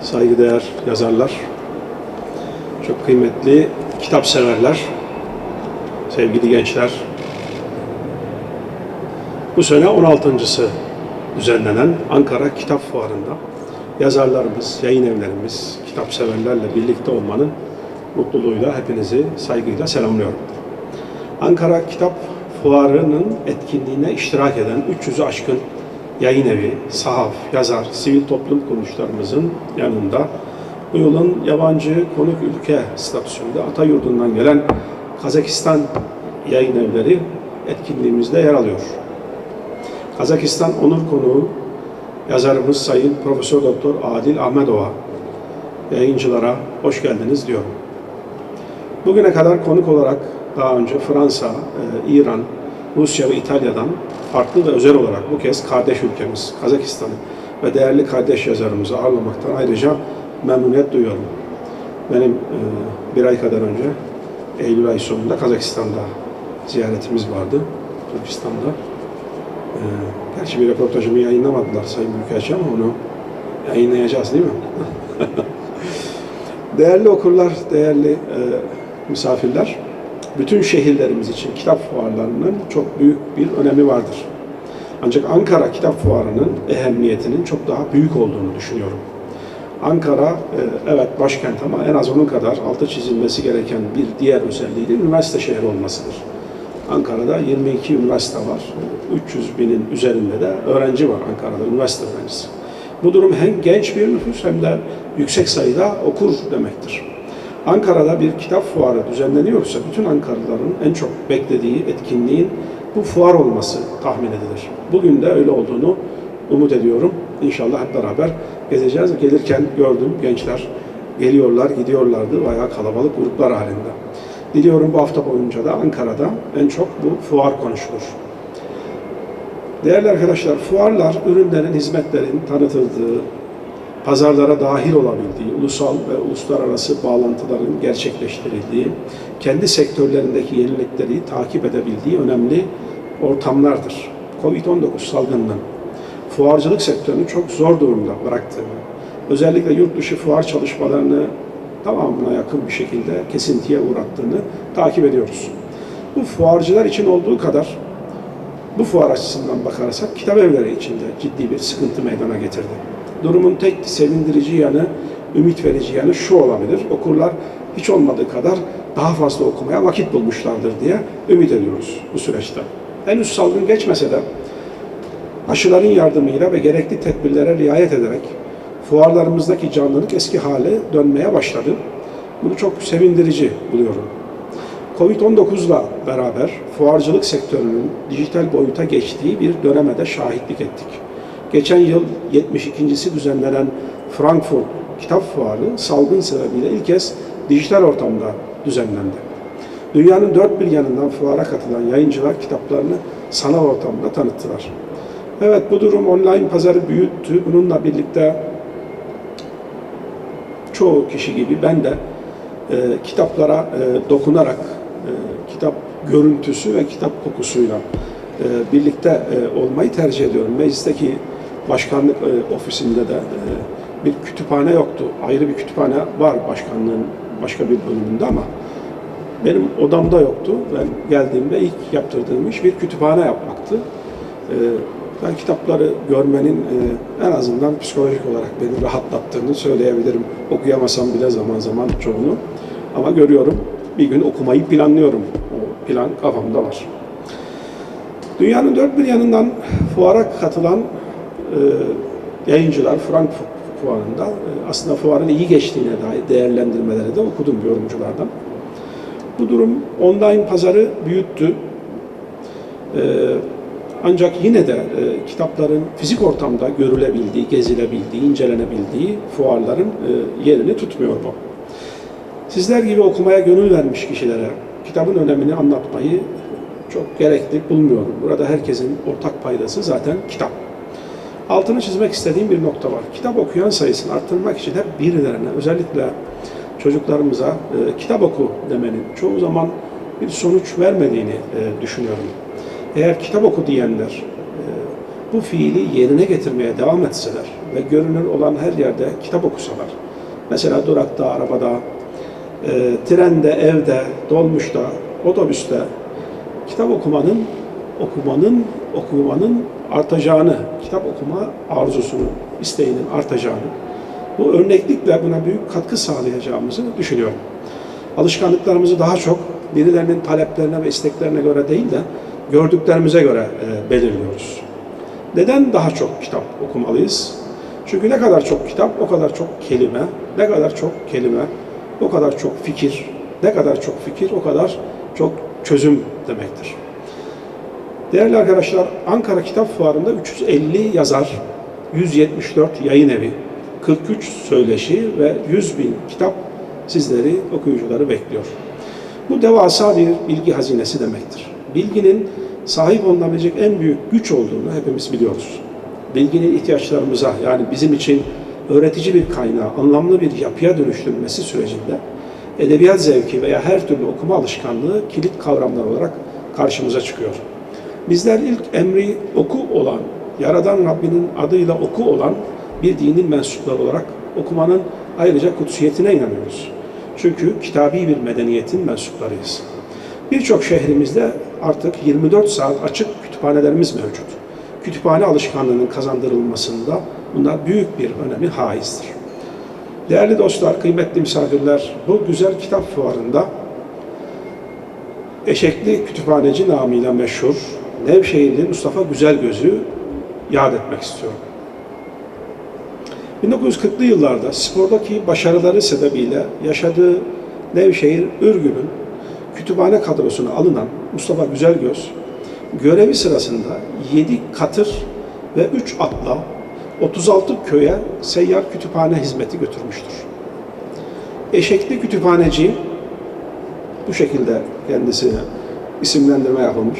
saygıdeğer yazarlar, çok kıymetli kitap severler, sevgili gençler. Bu sene 16.sı düzenlenen Ankara Kitap Fuarı'nda yazarlarımız, yayın evlerimiz, kitap severlerle birlikte olmanın mutluluğuyla hepinizi saygıyla selamlıyorum. Ankara Kitap Fuarı'nın etkinliğine iştirak eden 300'ü aşkın yayın evi, sahaf, yazar, sivil toplum kuruluşlarımızın yanında bu yılın yabancı konuk ülke statüsünde ata yurdundan gelen Kazakistan yayın evleri etkinliğimizde yer alıyor. Kazakistan onur konuğu yazarımız Sayın Profesör Doktor Adil Ahmedova yayıncılara hoş geldiniz diyorum. Bugüne kadar konuk olarak daha önce Fransa, e, İran, Rusya ve İtalya'dan farklı ve özel olarak bu kez kardeş ülkemiz Kazakistan'ı ve değerli kardeş yazarımızı ağırlamaktan ayrıca memnuniyet duyuyorum. Benim e, bir ay kadar önce Eylül ayı sonunda Kazakistan'da ziyaretimiz vardı. Türkistan'da. E, gerçi bir röportajımı yayınlamadılar Sayın Büyükelçi ama onu yayınlayacağız değil mi? değerli okurlar, değerli e, misafirler, bütün şehirlerimiz için kitap fuarlarının çok büyük bir önemi vardır. Ancak Ankara Kitap Fuarı'nın ehemmiyetinin çok daha büyük olduğunu düşünüyorum. Ankara, e, evet başkent ama en az onun kadar altı çizilmesi gereken bir diğer özelliği de üniversite şehri olmasıdır. Ankara'da 22 üniversite var. 300 binin üzerinde de öğrenci var Ankara'da, üniversite öğrencisi. Bu durum hem genç bir nüfus hem de yüksek sayıda okur demektir. Ankara'da bir kitap fuarı düzenleniyorsa bütün Ankaralıların en çok beklediği etkinliğin bu fuar olması tahmin edilir. Bugün de öyle olduğunu umut ediyorum. İnşallah hep beraber gezeceğiz. Gelirken gördüm gençler geliyorlar, gidiyorlardı bayağı kalabalık gruplar halinde. Diliyorum bu hafta boyunca da Ankara'da en çok bu fuar konuşulur. Değerli arkadaşlar, fuarlar ürünlerin, hizmetlerin tanıtıldığı, pazarlara dahil olabildiği, ulusal ve uluslararası bağlantıların gerçekleştirildiği, kendi sektörlerindeki yenilikleri takip edebildiği önemli ortamlardır. Covid-19 salgınının fuarcılık sektörünü çok zor durumda bıraktığını, özellikle yurt dışı fuar çalışmalarını tamamına yakın bir şekilde kesintiye uğrattığını takip ediyoruz. Bu fuarcılar için olduğu kadar bu fuar açısından bakarsak kitap evleri için de ciddi bir sıkıntı meydana getirdi. Durumun tek sevindirici yanı, ümit verici yanı şu olabilir. Okurlar hiç olmadığı kadar daha fazla okumaya vakit bulmuşlardır diye ümit ediyoruz bu süreçte. Henüz salgın geçmese de aşıların yardımıyla ve gerekli tedbirlere riayet ederek fuarlarımızdaki canlılık eski hale dönmeye başladı. Bunu çok sevindirici buluyorum. Covid-19'la beraber fuarcılık sektörünün dijital boyuta geçtiği bir döneme de şahitlik ettik. Geçen yıl 72.si düzenlenen Frankfurt Kitap Fuarı salgın sebebiyle ilk kez dijital ortamda düzenlendi. Dünyanın dört bir yanından fuara katılan yayıncılar kitaplarını sanal ortamda tanıttılar. Evet bu durum online pazarı büyüttü. Bununla birlikte çoğu kişi gibi ben de e, kitaplara e, dokunarak e, kitap görüntüsü ve kitap kokusuyla e, birlikte e, olmayı tercih ediyorum. Meclisteki başkanlık e, ofisinde de e, bir kütüphane yoktu. Ayrı bir kütüphane var başkanlığın başka bir bölümünde ama benim odamda yoktu. Ben geldiğimde ilk yaptırdığım iş bir kütüphane yapmaktı. E, ben kitapları görmenin e, en azından psikolojik olarak beni rahatlattığını söyleyebilirim. Okuyamasam bile zaman zaman çoğunu. Ama görüyorum, bir gün okumayı planlıyorum. O plan kafamda var. Dünyanın dört bir yanından fuara katılan yayıncılar Frankfurt fuarında e, aslında fuarın iyi geçtiğine dair değerlendirmeleri de okudum yorumculardan. Bu durum online pazarı büyüttü. E, ancak yine de e, kitapların fizik ortamda görülebildiği, gezilebildiği, incelenebildiği fuarların e, yerini tutmuyor bu. Sizler gibi okumaya gönül vermiş kişilere kitabın önemini anlatmayı çok gerekli bulmuyorum. Burada herkesin ortak paydası zaten kitap. Altını çizmek istediğim bir nokta var. Kitap okuyan sayısını arttırmak için hep birilerine, özellikle çocuklarımıza e, kitap oku demenin çoğu zaman bir sonuç vermediğini e, düşünüyorum. Eğer kitap oku diyenler e, bu fiili yerine getirmeye devam etseler ve görünür olan her yerde kitap okusalar, mesela durakta, arabada, e, trende, evde, dolmuşta, otobüste kitap okumanın, okumanın, okumanın artacağını, kitap okuma arzusunun, isteğinin artacağını, bu örneklikle buna büyük katkı sağlayacağımızı düşünüyorum. Alışkanlıklarımızı daha çok birilerinin taleplerine ve isteklerine göre değil de gördüklerimize göre e, belirliyoruz. Neden daha çok kitap okumalıyız? Çünkü ne kadar çok kitap, o kadar çok kelime, ne kadar çok kelime, o kadar çok fikir, ne kadar çok fikir, o kadar çok çözüm demektir. Değerli arkadaşlar, Ankara Kitap Fuarı'nda 350 yazar, 174 yayın evi, 43 söyleşi ve 100 bin kitap sizleri, okuyucuları bekliyor. Bu devasa bir bilgi hazinesi demektir. Bilginin sahip olunabilecek en büyük güç olduğunu hepimiz biliyoruz. Bilginin ihtiyaçlarımıza yani bizim için öğretici bir kaynağı, anlamlı bir yapıya dönüştürülmesi sürecinde edebiyat zevki veya her türlü okuma alışkanlığı kilit kavramlar olarak karşımıza çıkıyor. Bizler ilk emri oku olan, Yaradan Rabbinin adıyla oku olan bir dinin mensupları olarak okumanın ayrıca kutsiyetine inanıyoruz. Çünkü kitabi bir medeniyetin mensuplarıyız. Birçok şehrimizde artık 24 saat açık kütüphanelerimiz mevcut. Kütüphane alışkanlığının kazandırılmasında bunlar büyük bir önemi haizdir. Değerli dostlar, kıymetli misafirler, bu güzel kitap fuarında Eşekli Kütüphaneci namıyla meşhur Nevşehirli Mustafa Güzelgöz'ü yad etmek istiyorum. 1940'lı yıllarda spordaki başarıları sebebiyle yaşadığı Nevşehir Ürgüp'ün kütüphane kadrosuna alınan Mustafa Güzelgöz, görevi sırasında 7 katır ve 3 atla 36 köye seyyar kütüphane hizmeti götürmüştür. Eşekli kütüphaneci bu şekilde kendisine isimlendirme yapılmış.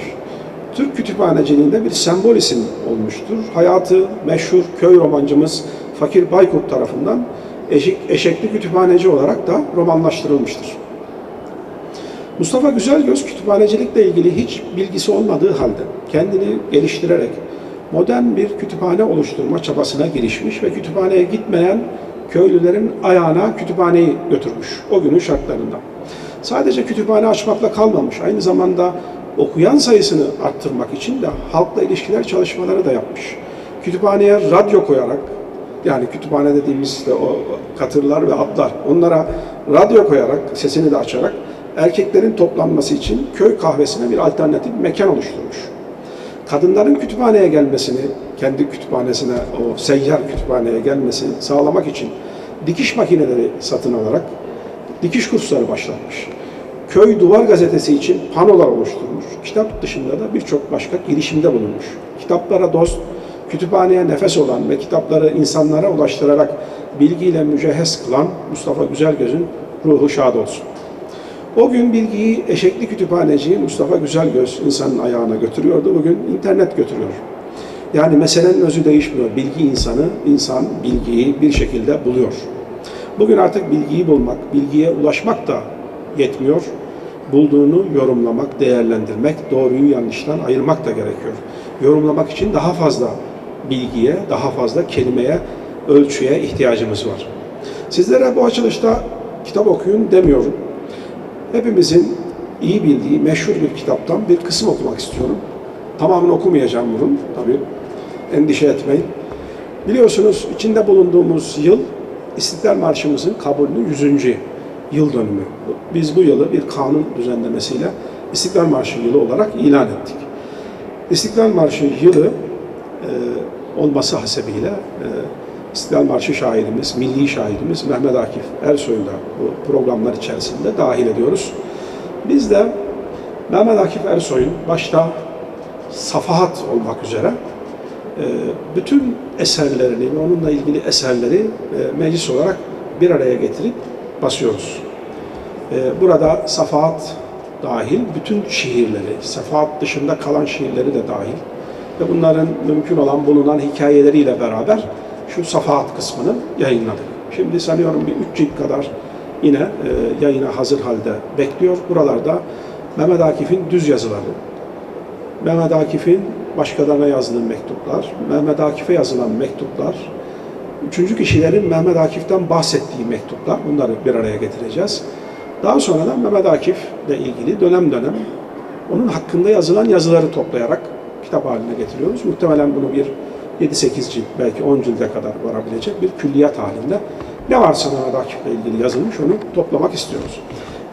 Türk kütüphaneciliğinde bir sembol isim olmuştur. Hayatı meşhur köy romancımız Fakir Baykurt tarafından eşek, eşekli kütüphaneci olarak da romanlaştırılmıştır. Mustafa Güzelgöz kütüphanecilikle ilgili hiç bilgisi olmadığı halde kendini geliştirerek modern bir kütüphane oluşturma çabasına girişmiş ve kütüphaneye gitmeyen köylülerin ayağına kütüphaneyi götürmüş o günün şartlarında. Sadece kütüphane açmakla kalmamış, aynı zamanda okuyan sayısını arttırmak için de halkla ilişkiler çalışmaları da yapmış. Kütüphaneye radyo koyarak, yani kütüphane dediğimiz de o katırlar ve atlar, onlara radyo koyarak, sesini de açarak erkeklerin toplanması için köy kahvesine bir alternatif mekan oluşturmuş. Kadınların kütüphaneye gelmesini, kendi kütüphanesine, o seyyar kütüphaneye gelmesini sağlamak için dikiş makineleri satın alarak dikiş kursları başlatmış. Köy Duvar Gazetesi için panolar oluşturmuş. Kitap dışında da birçok başka girişimde bulunmuş. Kitaplara dost, kütüphaneye nefes olan ve kitapları insanlara ulaştırarak bilgiyle mücehhez kılan Mustafa Güzelgöz'ün ruhu şad olsun. O gün bilgiyi eşekli kütüphaneci Mustafa Güzelgöz insanın ayağına götürüyordu. Bugün internet götürüyor. Yani meselenin özü değişmiyor. Bilgi insanı, insan bilgiyi bir şekilde buluyor. Bugün artık bilgiyi bulmak, bilgiye ulaşmak da yetmiyor. Bulduğunu yorumlamak, değerlendirmek, doğruyu yanlıştan ayırmak da gerekiyor. Yorumlamak için daha fazla bilgiye, daha fazla kelimeye, ölçüye ihtiyacımız var. Sizlere bu açılışta kitap okuyun demiyorum. Hepimizin iyi bildiği meşhur bir kitaptan bir kısım okumak istiyorum. Tamamını okumayacağım bunun tabii. Endişe etmeyin. Biliyorsunuz içinde bulunduğumuz yıl İstiklal Marşımızın kabulünün 100. yıl dönümü. Biz bu yılı bir kanun düzenlemesiyle İstiklal Marşı yılı olarak ilan ettik. İstiklal Marşı yılı e, olması hasebiyle e, İstiklal Marşı şairimiz, milli şairimiz Mehmet Akif Ersoy'u da bu programlar içerisinde dahil ediyoruz. Biz de Mehmet Akif Ersoy'un başta Safahat olmak üzere e, bütün eserlerini ve onunla ilgili eserleri e, meclis olarak bir araya getirip basıyoruz. E, burada Safahat dahil bütün şiirleri, Safahat dışında kalan şiirleri de dahil ve bunların mümkün olan bulunan hikayeleriyle beraber şu Safahat kısmını yayınladık. Şimdi sanıyorum bir üç cilt kadar yine yayına hazır halde bekliyor. Buralarda Mehmet Akif'in düz yazıları, Mehmet Akif'in başkalarına yazdığı mektuplar, Mehmet Akif'e yazılan mektuplar, üçüncü kişilerin Mehmet Akif'ten bahsettiği mektuplar, bunları bir araya getireceğiz. Daha sonra da Mehmet Akif'le ilgili dönem dönem onun hakkında yazılan yazıları toplayarak kitap haline getiriyoruz. Muhtemelen bunu bir 7-8 cilt, belki 10 cilde kadar varabilecek bir külliyat halinde ne varsa Mehmet Akif'le ilgili yazılmış onu toplamak istiyoruz.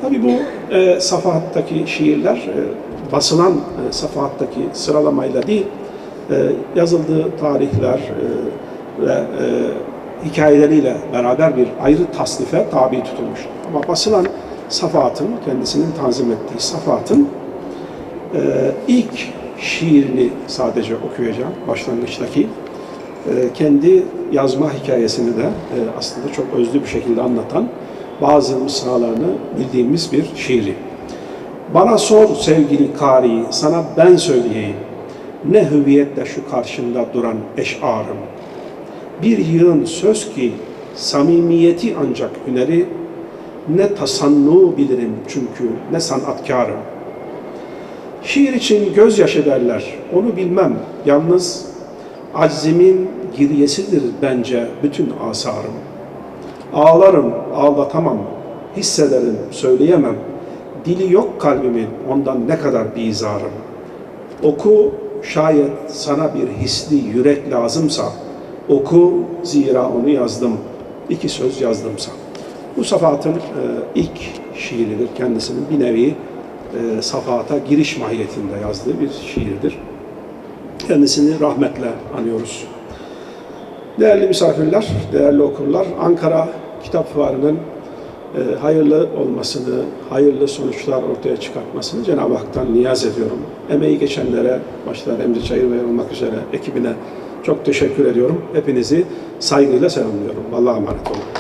Tabii bu e, safahattaki şiirler e, basılan e, safahattaki sıralamayla değil, e, yazıldığı tarihler e, ve e, hikayeleriyle beraber bir ayrı tasnife tabi tutulmuş. Ama basılan safahatın, kendisinin tanzim ettiği safahatın e, ilk şiirini sadece okuyacağım, başlangıçtaki. E, kendi yazma hikayesini de e, aslında çok özlü bir şekilde anlatan bazı mısralarını bildiğimiz bir şiiri. Bana sor sevgili kari, sana ben söyleyeyim. Ne hüviyetle şu karşında duran eşarım. Bir yığın söz ki samimiyeti ancak hüneri, ne tasannu bilirim çünkü ne sanatkarım. Şiir için gözyaşı derler, onu bilmem. Yalnız aczimin giryesidir bence bütün asarım. Ağlarım, ağlatamam, hissederim, söyleyemem. Dili yok kalbimin, ondan ne kadar bizarım. Oku, şayet sana bir hisli yürek lazımsa, oku, zira onu yazdım, iki söz yazdımsa. Bu Safahat'ın e, ilk şiiridir. Kendisinin bir nevi e, Safahat'a giriş mahiyetinde yazdığı bir şiirdir. Kendisini rahmetle anıyoruz. Değerli misafirler, değerli okurlar, Ankara Kitap Fuarı'nın e, hayırlı olmasını, hayırlı sonuçlar ortaya çıkartmasını Cenab-ı Hak'tan niyaz ediyorum. Emeği geçenlere, başta Emre Çayırbey olmak üzere ekibine çok teşekkür ediyorum. Hepinizi saygıyla selamlıyorum. Allah'a emanet olun.